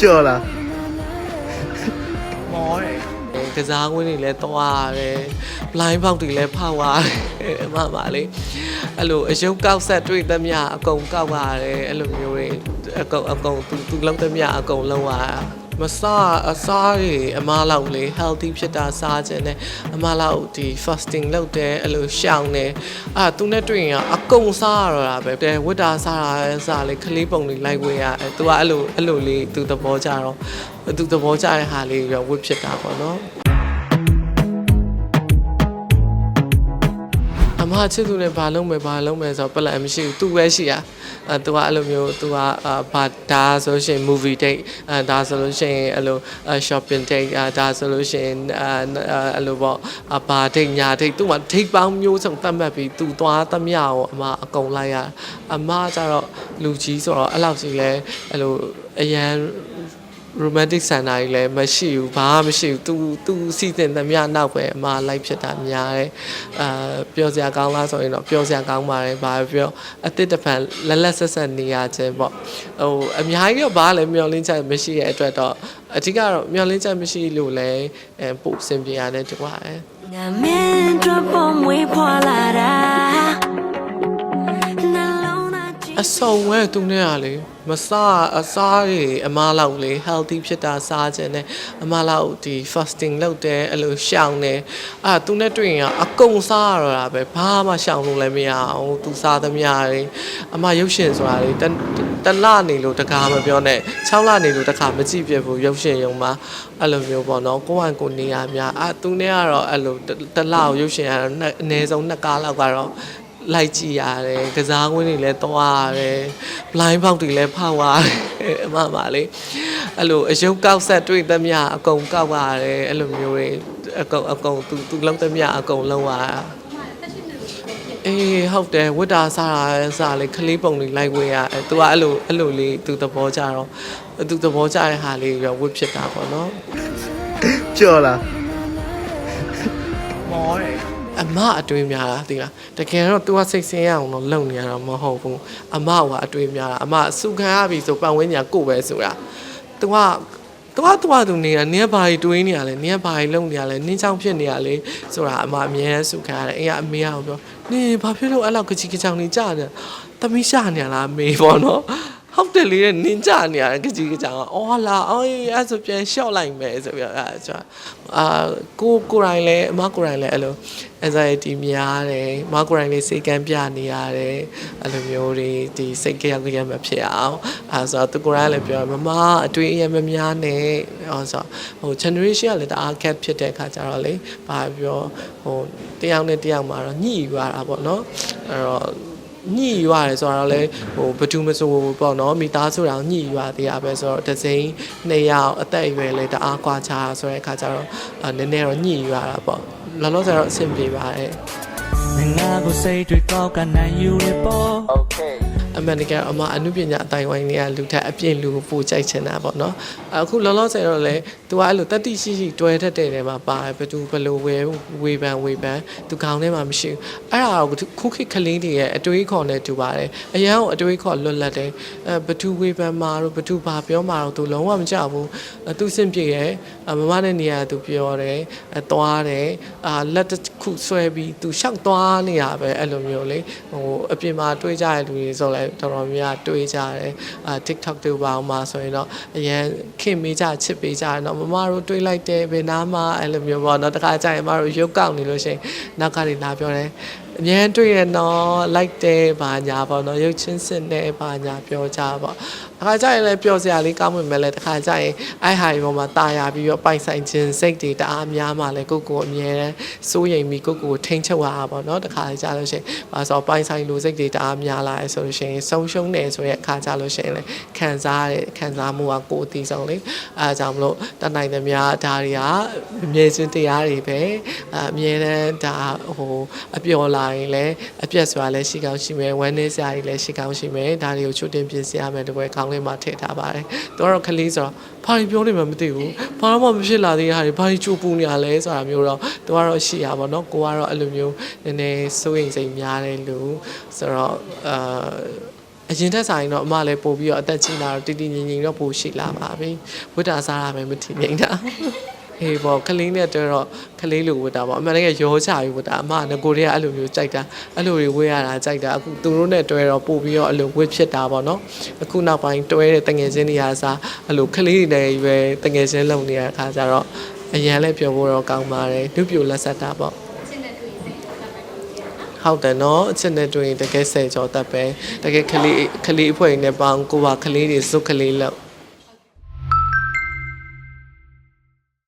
ကြော်လားမောတယ်ကစားကွင်းတွေလည်းသွားရတယ် blind box တွေလည်းဖောက်ရတယ်အမှန်ပါလေအဲ့လိုအယုတ်ကောက်ဆက်တွေ့သမျှအကုန်ကောက်ရတယ်အဲ့လိုမျိုးတွေအကုန်အကုန်သူသူလုံးသမျှအကုန်လုံးရတာ မစားအစားတွေအမားလောက်လေ healthy ဖြစ်တာစားခြင်းနဲ့အမားလောက်ဒီ fasting လုပ်တယ်အဲ့လိုရှောင်တယ်အာသူနဲ့တွေ့ရင်အကုန်စားရတော့တာပဲတဲ့ဝတ်တာစားတာစားလေခလေးပုံလေးလိုက်ဝေးရအဲသူကအဲ့လိုအဲ့လိုလေးသူသဘောကြတော့သူသဘောကြတဲ့ဟာလေးရောဝတ်ဖြစ်တာပေါ့နော် အမချစ်သူနဲ့ဘာလုံးမယ်ဘာလုံးမယ်ဆိုတော့ပလန်မရှိဘူးသူပဲရှိရအဲသူကအဲ့လိုမျိုးသူကအာဘာဒါဆိုလို့ရှိရင် movie date အဲဒါဆိုလို့ရှိရင်အဲ့လိုအာ shopping date အဲဒါဆိုလို့ရှိရင်အာအဲ့လိုပေါ့အဘာ date ညာ date သူက date ပေါင်းမျိုးစုံသတ်မှတ်ပြီးသူသွားသမျှကိုအမအကုန်လိုက်ရအမကျတော့လူကြီးဆိုတော့အဲ့လောက်ကြီးလဲအဲ့လိုအရန် romantic ဆန္ဒကြီးလည်းမရှိဘူးဘာမှမရှိဘူး तू तू စီစဉ်သမျှနောက်ပဲအမလိုက်ဖြစ်တာများတယ်အာပျော်စရာကောင်းလားဆိုရင်တော့ပျော်စရာကောင်းပါတယ်ဘာပဲပြောအသစ်တစ်ဖန်လက်လက်ဆက်ဆက်နေရခြင်းပေါ့ဟိုအများကြီးတော့ဘာလည်းမျောလင်းချက်မရှိတဲ့အတွက်တော့အဓိကတော့မျောလင်းချက်မရှိလို့လည်းအဲပို့စင်ပြရတယ်တူပါတယ်ငါမင်းတို့ပုံမွေးဖွာလာ အစုံဝဲသူနဲ့ကလေမစားအစားတွေအမားလောက်လေ healthy ဖြစ်တာစားခြင်းနဲ့အမားလောက်ဒီ fasting လုပ်တယ်အဲ့လိုရှောင်တယ်အာသူနဲ့တွေ့ရင်အကုန်စားရတော့တာပဲဘာမှရှောင်လို့လည်းမရအောင်သူစားသမျှတွေအမရုပ်ရှင်ဆိုတာလေတတလနေလို့တကားမပြောနဲ့6လနေလို့တခါမကြည့်ပြဘူးရုပ်ရှင်ရုံမှာအဲ့လိုမျိုးပေါ့နော်ကိုယ့်ဟန်ကိုယ်နေရများအာသူနဲ့ကတော့အဲ့လိုတလကိုရုပ်ရှင်ကတော့အနည်းဆုံး2ကားလောက်ကတော့ လိုက်ကြည့်ရတယ်ကစားကွင်းတွေလည်းသွားရတယ် blind box တွေလည်းဖောက်ရတယ်အမှန်ပါလေအဲ့လိုအယုတ်ကောက်ဆက်တွေ့သမျှအကုန်ကောက်ရတယ်အဲ့လိုမျိုးတွေအကုန်အကုန်သူသူလုံးသမျှအကုန်လုံးရတာအေးဟုတ်တယ်ဝတ်တာစားတာစားလေခလေးပုံလေးလိုက်ဝေးရအဲသူကအဲ့လိုအဲ့လိုလေးသူသဘောကြတော့သူသဘောကြတဲ့ဟာလေးရောဝတ်ဖြစ်တာပေါ့နော်ကြော်လားမောတယ် အမအတွေးများတာသိလားတကယ်တော့ तू ကစိတ်ဆင်းရအောင်တော့လုပ်နေရတာမဟုတ်ဘူးအမကအတွေးများတာအမအစုခံရပြီဆိုပတ်ဝန်းကျင်ကိုပဲဆိုတာ तू ကသူကသူကသူနေတာနင်းဘာကြီးတွေးနေရလဲနင်းဘာကြီးလုံနေရလဲနင်းချောင်းဖြစ်နေရလေဆိုတာအမအမြဲတမ်းစုခံရတယ်အိမ်ကအမေကပြောနင်းဘာဖြစ်လို့အဲ့လောက်ကကြီးကချောင်းနေကြတယ်သမီးရှာနေရလားအမေပေါ့နော် ဟုတ်တယ်လေနင်းကြနေရတယ်ကကြီးကကြောင်အော်လာအော်အဲ့ဆိုပြန်ရှော့လိုက်မယ်ဆိုပြီးတော့အဲ့ဆိုအာကိုကိုရိုင်းလဲအမကိုရိုင်းလဲအဲ့လို anxiety များတယ်အမကိုရိုင်းလေးစိတ်ကမ်းပြနေရတယ်အဲ့လိုမျိုးတွေဒီစိတ်ကြောက်ကြရမဖြစ်အောင်အဲဆိုတော့သူကိုရိုင်းလည်းပြောမမအတွေ့အရမများနဲ့ဟောဆိုဟို generation ကလည်းတအား gap ဖြစ်တဲ့အခါကျတော့လေဘာပြောဟိုတယောက်နဲ့တယောက်မှာတော့ညှိယူရတာပေါ့နော်အဲ့တော့ ညှိယူရတယ်ဆိုတော့လေဟိုဘယ်သူမဆိုပေါ့နော်မိသားစုတောင်ညှိယူရသေးရပဲဆိုတော့တစ်စိမ်းနှစ်ယောက်အသက်အရွယ်လည်းတအားကွာခြားဆိုတဲ့အခါကျတော့အဲနည်းနည်းတော့ညှိယူရတာပေါ့လောလောဆယ်တော့အဆင်ပြေပါတယ်ငါကိုစိတ်တွေကောက်ကနိုင်ယူရပေါ့ အမှန်တကယ်အမအမှုပညာအတိုင်းဝိုင်းတွေကလူထက်အပြည့်လူကိုပိုကြိုက်ချင်တာပေါ့နော်အခုလောလောဆယ်တော့လေ तू ကအဲ့လိုတတိရှိရှိတွဲတတ်တဲ့နေရာမှာပါတယ်ဘယ်သူဘယ်လိုဝေဝေပန်ဝေပန် तू ခေါင်းထဲမှာမရှိဘူးအဲ့ဒါတော့ခုခေတ်ကလေးတွေရဲ့အတွေးခေါ်နဲ့တူပါတယ်အရန်ကိုအတွေးခေါ်လွတ်လပ်တယ်အဲဘယ်သူဝေပန်မှာတော့ဘယ်သူဘာပြောမှာတော့ तू လုံးဝမကြောက်ဘူးအဲ तू စင်ပြေရဲ့အမမနဲ့နေရာ तू ပြောတယ်အဲသွားတယ်အာလက်တစ်ခုဆွဲပြီး तू ရှောက်သွားနေရပဲအဲ့လိုမျိုးလေဟိုအပြင်မှာတွေးကြတဲ့လူတွေဆိုလဲ တော်တော်များများတွေးကြတယ်အာ TikTok တွေပါအောင်မှာဆိုရင်တော့အရန်ခင်မေးကြချစ်ပေးကြတယ်เนาะမမတို့တွေးလိုက်တယ်ဘယ်နာမှအဲ့လိုမျိုးပေါ့เนาะတခါကျရင်မတို့ရုပ်ကောက်နေလို့ရှိရင်နောက်ကနေလာပြောတယ်အញ្ញမ်းတွေ့ရနော်လိုက်တယ်ဘာညာပေါ့နော်ရုပ်ချင်းစစ်နေဘာညာပြောကြပေါ့ တခါကျရင်လည်းပြောစရာလေးကောင်းမှမယ်လေတခါကျရင်အိုက်ဟာဒီပေါ်မှာတာယာပြီးတော့ပိုင်ဆိုင်ခြင်းစိတ်တွေတအားများမှလည်းကိုယ့်ကိုယ်အမြဲတမ်းစိုးရိမ်ပြီးကိုယ့်ကိုယ်ထိန်းချုပ်ရတာပေါ့နော်တခါကျလို့ရှိရင်ဘာဆိုပိုင်ဆိုင်လူစိတ်တွေတအားများလာရဲဆိုလို့ရှိရင်ဆုံးရှုံးတယ်ဆိုတဲ့အခါကျလို့ရှိရင်လည်းခံစားရတဲ့ခံစားမှုကကိုယ်အသိဆုံးလေအဲဒါကြောင့်မလို့တတ်နိုင်သမျှဒါတွေကအမြဲချင်းတရားတွေပဲအအမြဲတမ်းဒါဟိုအပျော်လာရင်လည်းအပြက်စွာလည်းရှိကောင်းရှိမယ်ဝမ်းနည်းစရာတွေလည်းရှိကောင်းရှိမယ်ဒါတွေကိုချွတ်တင်ပြင်ဆင်ရမယ်တပွဲကောင်းလေးမှာထည့်ထားပါတယ်သူကတော့ခလေးဆိုတော့ဘာတွေပြောနေမှမသိဘူးဘာမှမဖြစ်လာသေးတဲ့ဟာတွေဘာတွေကြိုးပူနေရလဲဆိုတာမျိုးတော့သူကတော့ရှိရပါတော့ကိုကတော့အဲ့လိုမျိုးနည်းနည်းစိုးရိမ်စိတ်များတဲ့လူဆိုတော့အာ အရင်တက်ဆိုင်တော့အမလည်းပို့ပြီးတော့အသက်ကြီးလာတော့တည်တည်ငြိမ်ငြိမ်တော့ပို့ရှိလာပါပြီဝိတ္တာစားတာပဲမထင်ငြိမ်တာဟေးပေါ့ကလေးနဲ့တွေ့တော့ကလေးလိုဝတ်တာပေါ့အမှန်တကယ်ရောချပြီးဝတ်တာအမကငကိုတွေကအဲ့လိုမျိုးကြိုက်တာအဲ့လိုတွေဝတ်ရတာကြိုက်တာအခုသူတို့နဲ့တွေ့တော့ပို့ပြီးတော့အဲ့လိုဝတ်ဖြစ်တာပေါ့နော်အခုနောက်ပိုင်းတွဲတဲ့တငယ်ချင်းတွေအားစားအဲ့လိုကလေးတွေလည်းပဲတငယ်ချင်းလုံနေရတဲ့အခါကျတော့အရန်လည်းပြောဖို့တော့ကောင်းပါတယ်နှုတ်ပြလက်ဆက်တာပေါ့ ဟုတ်တယ်နော်အချက်နဲ့တွေ့ရင်တကယ်ဆယ်ကျော်တတ်ပဲတကယ်ကလေးကလေးအဖွဲ့နဲ့ပေါင်းကိုပါကလေးတွေစုကလေးလောက်